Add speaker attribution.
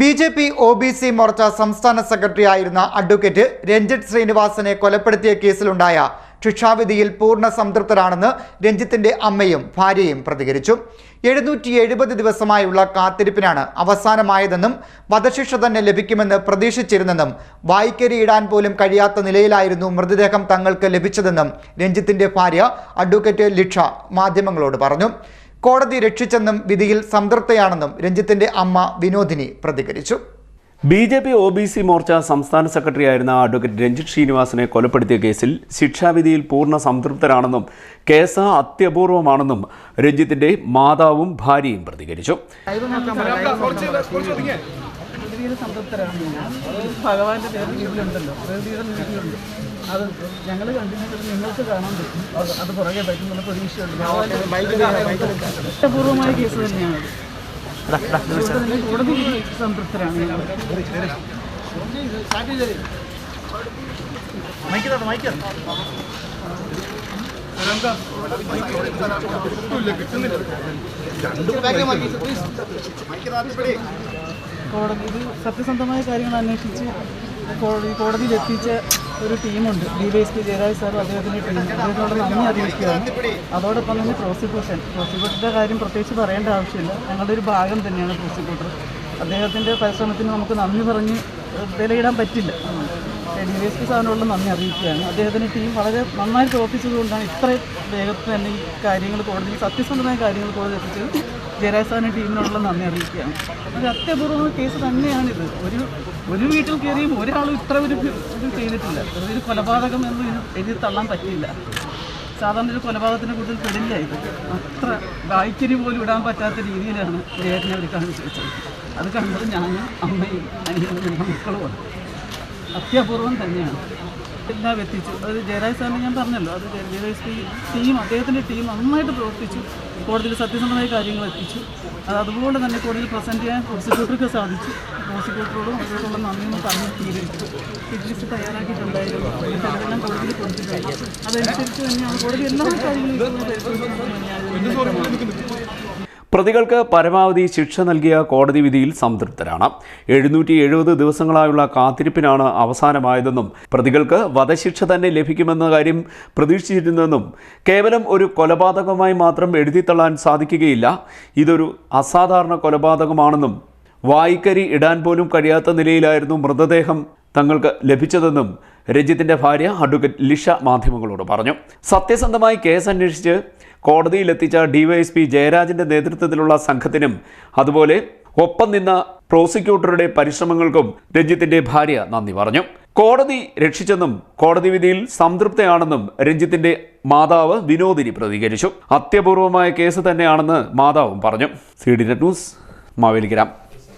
Speaker 1: B J P O B C Morcha സംസ്ഥാന secretary ആയിരുന്ന advocate Ranjith ശ്രീനിവാസനെ കൊലപ്പെടുത്തിയ കേസിലുണ്ടായ ശിക്ഷാവിധിയിൽ പൂർണ സംതൃപ്തരാണെന്ന് രഞ്ജിത്തിന്റെ അമ്മയും ഭാര്യയും പ്രതികരിച്ചു. എഴുന്നൂറ്റി എഴുപത് ദിവസമായുള്ള കാത്തിരിപ്പിനാണ് അവസാനമായതെന്നും വധശിക്ഷ തന്നെ ലഭിക്കുമെന്ന് പ്രതീക്ഷിച്ചിരുന്നെന്നും വായിക്കരിയിടാൻ പോലും കഴിയാത്ത നിലയിലായിരുന്നു മൃതദേഹം തങ്ങൾക്ക് ലഭിച്ചതെന്നും രഞ്ജിത്തിന്റെ ഭാര്യ അഡ്വക്കേറ്റ് ലിക്ഷ മാധ്യമങ്ങളോട് പറഞ്ഞു. കോടതി രക്ഷിച്ചെന്നും വിധിയിൽ സംതൃപ്തയാണെന്നും രഞ്ജിത്തിന്റെ അമ്മ വിനോദിനി പ്രതികരിച്ചു
Speaker 2: B J P O B C Morcha സംസ്ഥാന സെക്രട്ടറിയായിരുന്ന അഡ്വക്കേറ്റ് രഞ്ജിത് ശ്രീനിവാസനെ കൊലപ്പെടുത്തിയ കേസിൽ ശിക്ഷാവിധിയിൽ പൂർണ സംതൃപ്തരാണെന്നും കേസ് അത്യപൂർവമാണെന്നും രഞ്ജിത്തിന്റെ മാതാവും ഭാര്യയും പ്രതികരിച്ചു
Speaker 3: പ്രകൃതിയിൽ സംതൃപ്തരാണ് ഭഗവാന്റെ പേര് വീട്ടിലുണ്ടല്ലോ. പ്രകൃതിയുടെ വീട്ടിലുണ്ട്. അത് ഞങ്ങൾ കണ്ടിട്ട് നിങ്ങൾക്ക് കാണാൻ പറ്റും. അത് അത് പുറകെ പറ്റും എന്നുള്ള പ്രതീക്ഷയുണ്ട് ഇഷ്ടപൂർവമായ കേസ് തന്നെയാണ്. കോടതി സംതൃപ്തരാണ്. ഞങ്ങൾ കോടതി ഇത് സത്യസന്ധമായ കാര്യങ്ങൾ അന്വേഷിച്ച് കോടതി കോടതിയിൽ എത്തിച്ച ഒരു ടീമുണ്ട്. D Y S P Jayaraj സാറും അദ്ദേഹത്തിന്റെ ടീം അദ്ദേഹത്തോട് നന്ദി അറിയിക്കുകയാണ്. അതോടൊപ്പം തന്നെ പ്രോസിക്യൂഷൻ. പ്രോസിക്യൂട്ടറുടെ കാര്യം പ്രത്യേകിച്ച് പറയേണ്ട ആവശ്യമില്ല. ഞങ്ങളുടെ ഒരു ഭാഗം തന്നെയാണ് പ്രോസിക്യൂട്ടർ. അദ്ദേഹത്തിന്റെ പരിശ്രമത്തിന് നമുക്ക് നന്ദി പറഞ്ഞ് വിലയിടാൻ പറ്റില്ല. ഡി വൈ എസ് പി സാറിനോട് നന്ദി അറിയിക്കുകയാണ്. അദ്ദേഹത്തിന്റെ ടീം വളരെ നന്നായി പ്രവർത്തിച്ചതുകൊണ്ടാണ് ഇത്ര വേഗത്തിൽ തന്നെ ഈ കാര്യങ്ങൾ കോടതി സത്യസന്ധമായ കാര്യങ്ങൾ കോടതി എത്തിച്ചത്. ജയരാജ് ടീമിനോടുള്ള നന്ദി അറിയിക്കുകയാണ്. ഒരു അത്യപൂർവ കേസ് തന്നെയാണിത്. ഒരു ഒരു വീട്ടിൽ കയറിയും ഒരാളും ഇത്ര ഒരു ഇത് ചെയ്തിട്ടില്ല. ഒരു കൊലപാതകം എന്ന് എഴുതി തള്ളാൻ പറ്റില്ല സാധാരണ ഒരു കൊലപാതകത്തിന്റെ കൂടുതൽ പെടില്ല ഇത്. അത്ര വായിക്കരി പോലും ഇടാൻ പറ്റാത്ത രീതിയിലാണ് ജയറ്റിനെ അവർ കാണിച്ചു അത് കണ്ടത് ഞാനും അമ്മയും അനിയനും മക്കളുമാണ് അത്യപൂർവം തന്നെയാണ്. എല്ലാം എത്തിച്ചു. അത് ജയരാജ് സാറിന് ഞാൻ പറഞ്ഞല്ലോ അത് ജയരാജ് ടീം അദ്ദേഹത്തിന്റെ ടീം നന്നായിട്ട് പ്രവർത്തിച്ചു. കോടതിയിൽ സത്യസന്ധമായ കാര്യങ്ങൾ എത്തിച്ചു. അത് അതുപോലെ തന്നെ കോടതിയിൽ പ്രസന്റ് ചെയ്യാൻ പ്രോസിക്യൂട്ടർക്ക് സാധിച്ചു. പ്രോസിക്യൂട്ടറോടും അവരോടുള്ള നന്ദിയെന്ന് പറഞ്ഞ് സ്വീകരിച്ചു. ലിസ്റ്റ് തയ്യാറാക്കിയിട്ടുണ്ടായിരുന്നു. കോടതിയിൽ കൊടുത്തു കഴിഞ്ഞു അതനുസരിച്ച് തന്നെയാണ് കോടതി എല്ലാ കാര്യങ്ങളും
Speaker 2: പ്രതികൾക്ക് പരമാവധി ശിക്ഷ നൽകിയ കോടതി വിധിയിൽ സംതൃപ്തരാണ്. എഴുന്നൂറ്റി എഴുപത് ദിവസങ്ങളായുള്ള കാത്തിരിപ്പിനാണ് അവസാനമായതെന്നും പ്രതികൾക്ക് വധശിക്ഷ തന്നെ ലഭിക്കുമെന്ന കാര്യം പ്രതീക്ഷിച്ചിരുന്നെന്നും കേവലം ഒരു കൊലപാതകമായി മാത്രം എഴുതിത്തള്ളാൻ സാധിക്കുകയില്ല. ഇതൊരു അസാധാരണ കൊലപാതകമാണെന്നും വായിക്കരി ഇടാൻ പോലും കഴിയാത്ത നിലയിലായിരുന്നു മൃതദേഹം തങ്ങൾക്ക് ലഭിച്ചതെന്നും രഞ്ജിത്തിന്റെ ഭാര്യ അഡ്വക്കേറ്റ് ലിഷ മാധ്യമങ്ങളോട് പറഞ്ഞു. സത്യസന്ധമായി കേസ് അന്വേഷിച്ച് കോടതിയിലെത്തിച്ച ഡിവൈഎസ്പി ജയരാജന്റെ നേതൃത്വത്തിലുള്ള സംഘത്തിനും അതുപോലെ ഒപ്പം നിന്ന പ്രോസിക്യൂട്ടറുടെ പരിശ്രമങ്ങൾക്കും രഞ്ജിത്തിന്റെ ഭാര്യ നന്ദി പറഞ്ഞു. കോടതി രക്ഷിച്ചെന്നും കോടതി വിധിയിൽ സംതൃപ്തയാണെന്നും രഞ്ജിത്തിന്റെ മാതാവ് വിനോദിനി പ്രതികരിച്ചു. അത്യപൂർവമായ കേസ് തന്നെയാണെന്ന് മാതാവും പറഞ്ഞു. C D news Mavelikara.